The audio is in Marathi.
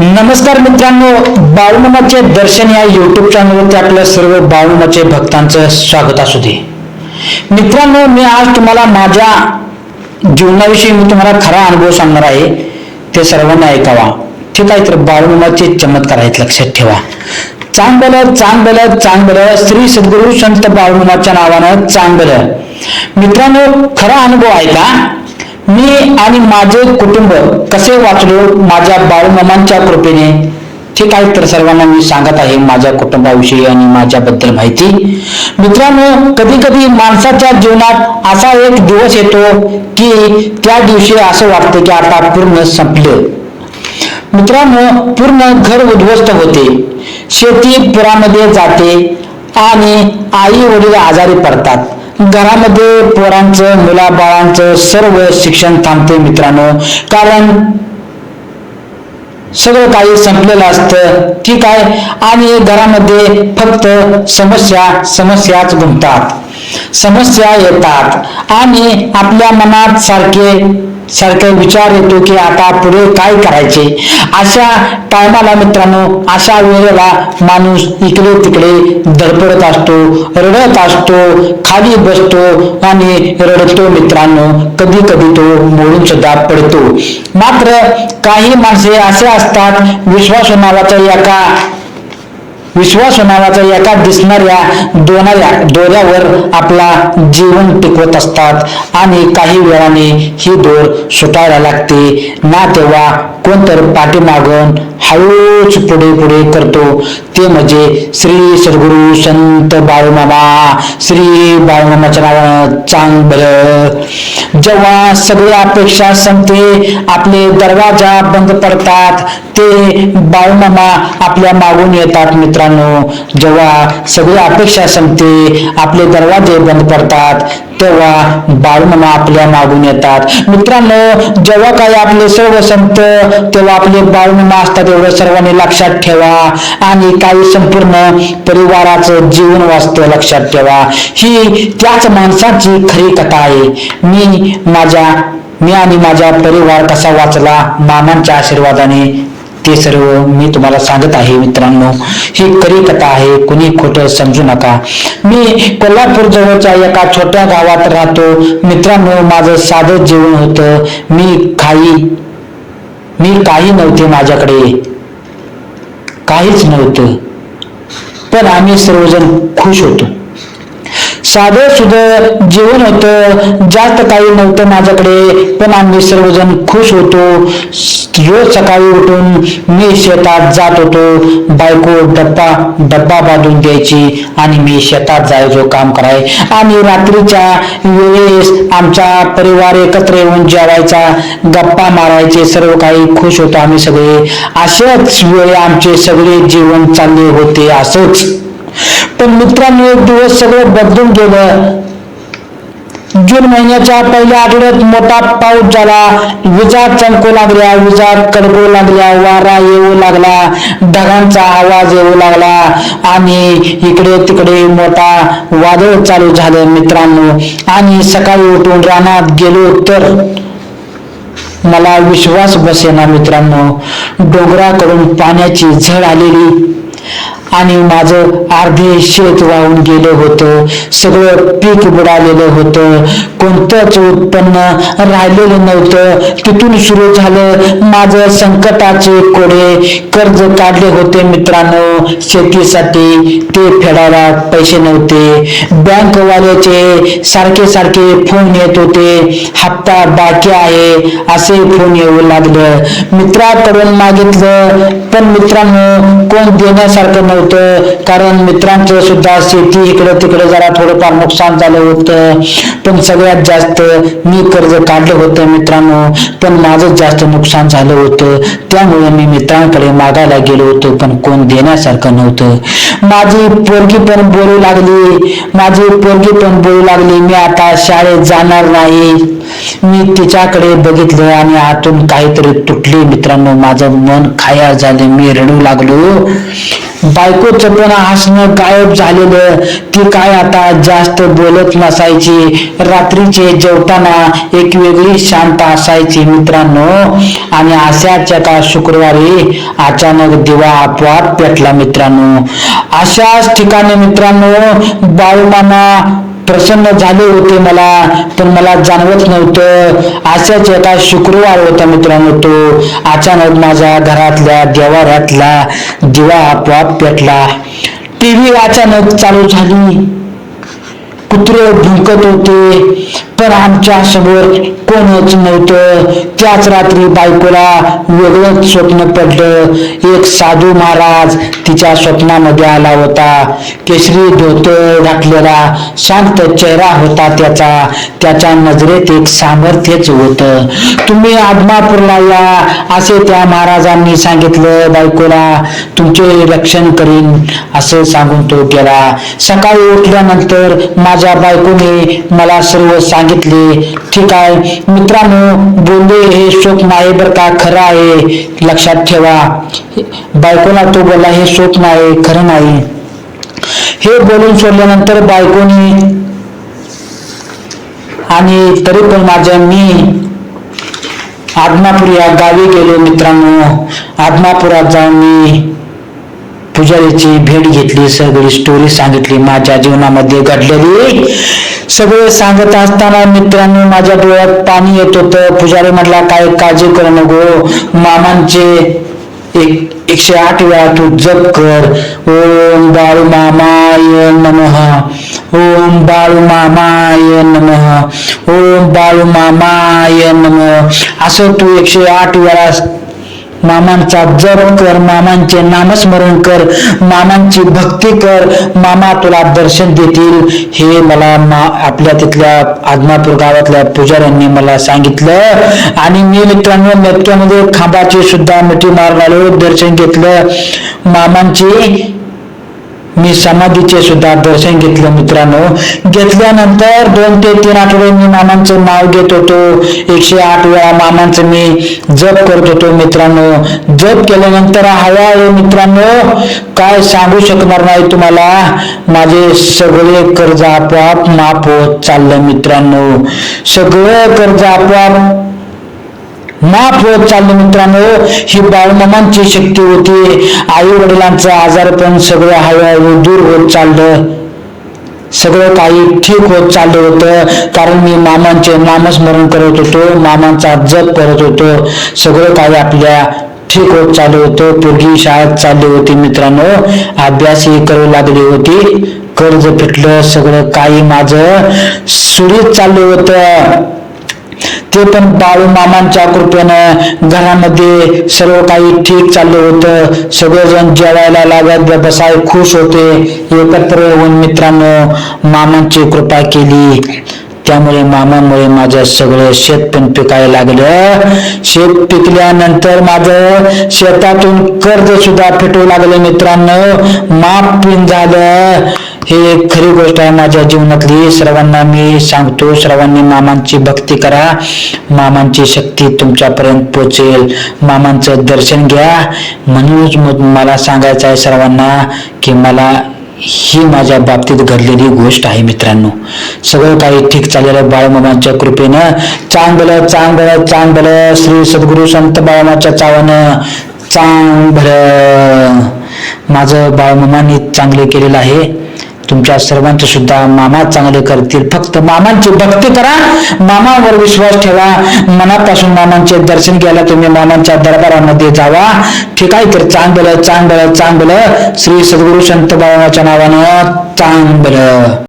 नमस्कार मित्रांनो बाळूमामाचे दर्शन या युट्यूब चॅनलवरती आपल्या सर्व बाळूमाचे भक्तांचं स्वागत असू दे. मित्रांनो मी आज तुम्हाला माझ्या जीवनाविषयी मी तुम्हाला खरा अनुभव सांगणार आहे. ते सर्वांना ऐकावा. ठीक आहे तर बाळूमामाचे चमत्कार आहेत लक्षात ठेवा. चांगलं चांगलं चांगलं श्री सद्गुरू संत बाळूमामाच्या नावानं चांगलं. मित्रांनो खरा अनुभव ऐका मी आणि माझे कुटुंब कसे वाचलो माझ्या बाळूमामांच्या कृपेने? ठीक आहे तर सर्वांना मी सांगत आहे माझ्या कुटुंबाविषयी आणि माझ्याबद्दल माहिती. मित्रांनो कधी कधी माणसाच्या जीवनात असा एक दिवस येतो की त्या दिवशी असं वाटतं की आता पूर्ण संपलं. मित्रांनो पूर्ण घर उद्ध्वस्त होते. शेती पुरामध्ये जाते आणि आई वडील आजारी पडतात. घरामध्ये पोरांचं मुलाबाळांचं सर्व शिक्षण थांबते मित्रांनो. कारण सगळं काही संपलेलं असतं. ठीक आहे? आणि घरामध्ये फक्त समस्या समस्याच घुमतात. समस्या येतात. आणि आपल्या मनात सारखे सारखं विचार येतो की आता पुढे काय करायचे? अशा टायमाला मित्रांनो अशा वेळेला माणूस इकडे तिकडे धडपडत असतो रडत असतो खाली बसतो आणि रडतो मित्रांनो. कधी कधी तो मोडून सुद्धा पडतो. मात्र काही माणसे असे असतात विश्वास नावाच्या एका विश्वास नावाचा एका दिसणाऱ्या दोनाऱ्या दोऱ्यावर आपला जीवन टिकवत असतात. आणि काही वेळाने ही दोर सुटायला लागते. ना तेव्हा कोणतर पाठीमागून हळूच पुढे पुढे करतो. ते म्हणजे श्री सद्गुरु संत बाळूमामा. श्री बाळूमामाच्या नावानं चांग भलं जेव्हा सगळ्या अपेक्षा संपते आपले दरवाजा बंद पडतात ते बाळूमामा आपल्या मागून येतात मित्रांनो जेव्हा सगळी अपेक्षा संपते आपले दरवाजे बंद पडतात तेव्हा बाळूमामा आपल्या मागून येतात. मित्रांनो जेव्हा काही आपले सर्व संत तेव्हा आपले बाळूमामा असतात एवढं सर्वांनी लक्षात ठेवा आणि काही संपूर्ण परिवाराचं जीवन वाचतं लक्षात ठेवा. ही त्याच माणसाची खरी कथा आहे. मी माझ्या मी आणि माझा परिवार कसा वाचला मामांच्या आशीर्वादाने ते सर्व मी तुम्हाला सांगत आहे मित्रांनो. ही खरी कथा आहे कुणी खोटं समजू नका. मी कोल्हापूर जवळच्या एका छोट्या गावात राहतो. मित्रांनो माझं साधं जेवण होतं. मी काही मी काही नव्हते माझ्याकडे. काहीच नव्हतं. पण आम्ही सर्वजण खुश होतो. साधं सुधं जेवण होतं. जास्त काही नव्हतं माझ्याकडे. पण आम्ही सर्वजण खुश होतो. रोज सकाळी उठून मी शेतात जात होतो. बायको डब्बा डब्बा बांधून द्यायची आणि मी शेतात जायचो काम कराय. आणि रात्रीच्या वेळेस आमचा परिवार एकत्र येऊन जेवायचा. गप्पा मारायचे सर्व काही खुश होतो आम्ही सगळे. असेच वेळे आमचे सगळे जीवन चालले होते असंच. पण मित्रांनो एक दिवस सगळं बदलून गेलं. जून महिन्याच्या पहिल्या आठवड्यात मोठा पाऊस झाला. विजा चमकू लागल्या विजा कडकू लागल्या वारा येऊ लागला ढगांचा आवाज येऊ लागला. आणि इकडे तिकडे मोठा वादळ चालू झालं मित्रांनो. आणि सकाळी उठून रानात गेलो तर मला विश्वास बसेना मित्रांनो. डोंगराकडून पाण्याची झड आलेली. आणि माझं अर्धे शेत वाहून गेलं होतं. सगळं पीक बुडालेलं होतं. कोणतंच उत्पन्न राहिलेलं नव्हतं. तिथून सुरू झालं माझं संकटाचे कोडे. कर्ज काढले होते मित्रांनो शेतीसाठी. ते फेडायला पैसे नव्हते. बँकवाल्याचे सारखे सारखे फोन येत होते. हप्ता बाकी आहे असे फोन येऊ लागलं. मित्राकडून मागितलं पण मित्रांनो कोण देण्यासारखं नव्हतं कारण मित्रांचं सुद्धा शेती इकडं तिकडे जरा थोडंफार नुकसान झालं होतं. पण सगळ्यात जास्त मी कर्ज काढलं होतं मित्रांनो. पण माझं जास्त नुकसान झालं होतं. त्यामुळे मी मित्रांकडे मागायला गेलो होतो पण कोण देण्यासारखं नव्हतं. माझी पोरगी पण बोलू लागली. माझी पोरगी पण बोलू लागली मी आता शाळेत जाणार नाही. मी तिच्याकडे बघितलं आणि आतून काहीतरी तुटले मित्रांनो. माझं मन खाया झालं. मी रडू लागलो. बायकोचं पण हसणं गायब झालेलं. ती काय आता जास्त बोलत नसायची. रात्रीचे जेवताना एक वेगळी शांत असायची मित्रांनो. आणि अशाच एका शुक्रवारी अचानक दिवा आपोआप पेटला मित्रांनो. अशाच ठिकाणी मित्रांनो बाळूमामा प्रसन्न झाले होते मला पण मला जाणवत नव्हतं. अशाच एका शुक्रवार होता मित्रांनो तो. अचानक माझ्या घरातल्या देवाऱ्यातला दिवा आपोआप पेटला. टी व्ही अचानक चालू झाली. कुत्रे भुंकत होते पण आमच्यासमोर कोणच नव्हतं. त्याच रात्री बायकोला वेगळंच स्वप्न पडलं. एक साधू महाराज तिच्या स्वप्नामध्ये आला होता. केशरी धोतर घातलेला शांत चेहरा होता त्याचा. त्याच्या नजरेत एक सामर्थ्यच होतं. तुम्ही आदमापूरला या असे त्या महाराजांनी सांगितलं बायकोला. तुमचे रक्षण करीन असं सांगून तो गेला. सकाळी उठल्यानंतर माझ्या बायकोने मला सर्व सांगितले. ठीक आहे. मित्रांनो बोलले हे शोक नाही बरं का? खरं आहे. लक्षात ठेवा. बायकोला तो बोला हे शोक नाही खरं नाही. हे बोलून सोडल्यानंतर बायकोने आणि तरी पण माझ्या मी आदमापूर या गावी गेलो मित्रांनो. आदमापुरात जाऊन मी पुजारीची भेट घेतली सगळी स्टोरी सांगितली माझ्या जीवनामध्ये घडलेली. सगळे सांगत असताना मित्रांनो माझ्या डोळ्यात पाणी येत होतं. पुजारी म्हटला काय काळजी करू नको. मामांचे एक एकशे आठ वेळा तू जप कर. ओम बाळू मामाय नमः. ओम बाळू मामाय नमः. ओम बाळू मामाय नमः. असं तू एकशे आठ वेळा मामांचा जप कर मामांचे नामस्मरण कर मामांची भक्ती कर मामा तुला दर्शन देतील. हे मला मा आपल्या तिथल्या आदमापूर गावातल्या पुजाऱ्यांनी मला सांगितलं. आणि मी मित्रांनो मटक्यामध्ये खांबाची सुद्धा मिठी मारून आलो दर्शन घेतलं. मामांची मी समाधीचे सुद्धा दर्शन घेतलं मित्रांनो. घेतल्यानंतर दोन ते तीन आठवडे मी मामांचं नाव घेत होतो. एकशे आठ वेळा मामांचं मी जप करत होतो मित्रांनो. जप केल्यानंतर हळूहळू मित्रांनो काय सांगू शकणार नाही तुम्हाला. माझे सगळे कर्ज आपोआप माफ होत चाललं मित्रांनो. सगळं कर्ज आपोआप माफ होत चाललं मित्रांनो ही बाळमामांची शक्ती होती. आई वडिलांचं आजारपण सगळं हळूहळू दूर होत चाललं. सगळं काही ठीक होत चाललं होतं. कारण मी मामांचे नामस्मरण करत होतो मामांचा जप करत होतो. सगळं काही आपल्या ठीक होत चालू होतं. पूर्वी शाळेत चालली होती मित्रांनो. अभ्यासही करू लागली होती. कर्ज फिटलं सगळं काही माझं सुरीत चाललं होतं. ते पण बाळू मामांच्या कृपेनं घरामध्ये सर्व काही ठीक चाललं होतं. सगळेजण जेवायला लागत बसाय खुश होते. एकत्र येऊन मित्रांनो मामांची कृपा केली. त्यामुळे मामामुळे माझं सगळं शेत पण पिकायला लागलं. शेत पिकल्यानंतर माझं शेतातून कर्ज सुद्धा फेटू लागलं मित्रांनो. माफ पिन झालं हे एक खरी गोष्ट आहे माझ्या जीवनातली. सर्वांना मी सांगतो सर्वांनी मामांची भक्ती करा. मामांची शक्ती तुमच्यापर्यंत पोचेल. मामांचं दर्शन घ्या. म्हणूनच मग मला सांगायचं आहे सर्वांना की मला ही माझ्या बाबतीत घडलेली गोष्ट आहे मित्रांनो. सगळं काही ठीक चाललेलं बाळमामांच्या कृपेनं. चांगलं चांगलं चांगलं. श्री सद्गुरू संत बाळमाच्या चावानं चांगलं. माझं बाळमामांनी चांगले केलेलं आहे. तुमच्या सर्वांचे सुद्धा मामा चांगले करतील. फक्त मामांची भक्ती करा मामावर विश्वास ठेवा. मनापासून मामांचे दर्शन घ्यायला तुम्ही मामांच्या दरबारामध्ये जावा. ठीक आहे तर चांगलं चांगलं चांगलं. श्री सद्गुरु संत बाबाच्या नावानं चांगलं.